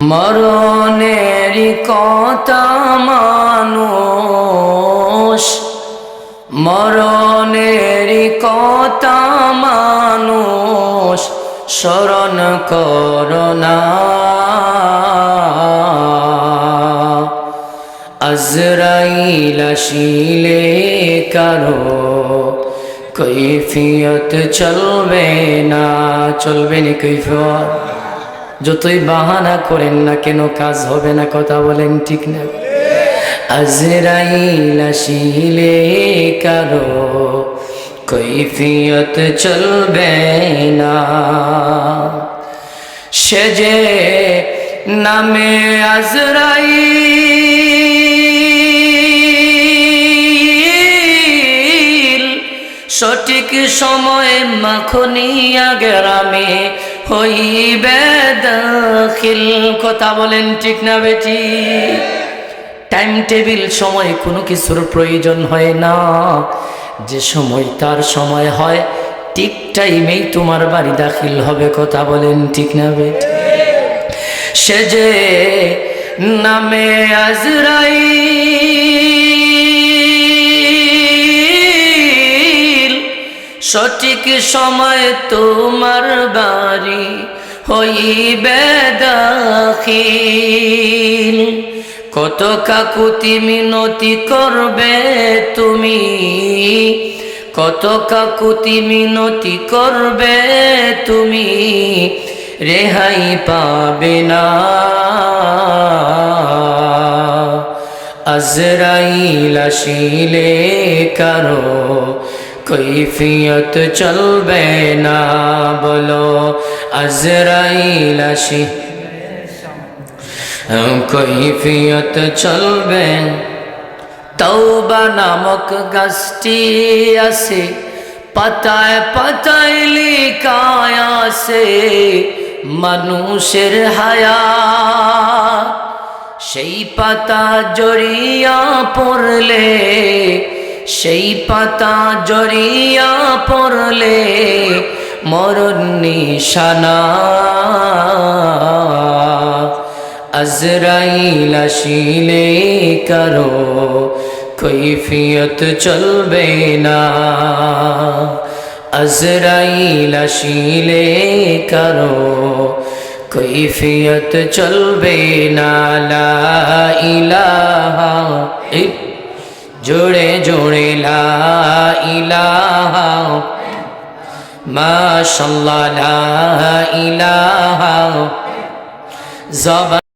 মরণের কথা মানুষ, মরণের কথা মানুষ, স্মরণ করোনা আজরাইল আসিলে কারও কৈফিয়ত চলবে না চলবে না কৈফিয়ত? যতই বাহানা করেন না কেন কাজ হবে না, কথা বলেন ঠিক না। আজরাইল কারও কৈফিয়ত চলবে না। সে যে নামে আজরাইল, সঠিক সময়ে মাখনিয়া গ্রামে হইবে দাখিল। কথা বলেন ঠিক না বেটি? টাইম টেবিল সময় কোনো কিছুর প্রয়োজন হয় না। যে সময় তার সময় হয়, ঠিক টাইমেই তোমার বাড়ি দাখিল হবে, কথা বলেন ঠিক না বেটি? সে যে নামে আজরাইল সঠিক সময় তোমার বাড়ি হইবে দাখিল। কত কাকুতি মিনতি করবে তুমি? কত কাকুতি মিনতি করবে তুমি? রেহাই পাবে না। আজরাইল আসিলে কারও কৈফিয়ত চলবে না বলো আজরাইল কৈফিয়ত চলবে তৌবা নামক গাছটি আছে পাতায় পাতায় লিখায় মানুষের হায়া সেই পাতা জড়িয়া পড়লে সেই পাতা জড়িয়া পড়লে মরণ নিশানা। আজরাইল আসিলে কারও কৈফিয়ত চলবে না। আজরাইল আসিলে কারও কৈফিয়ত চলবে না। লা ইলাহা জোড়ে জোড়ে লা ইলাহা মাশাল্লাহ লা ইলাহা। জবা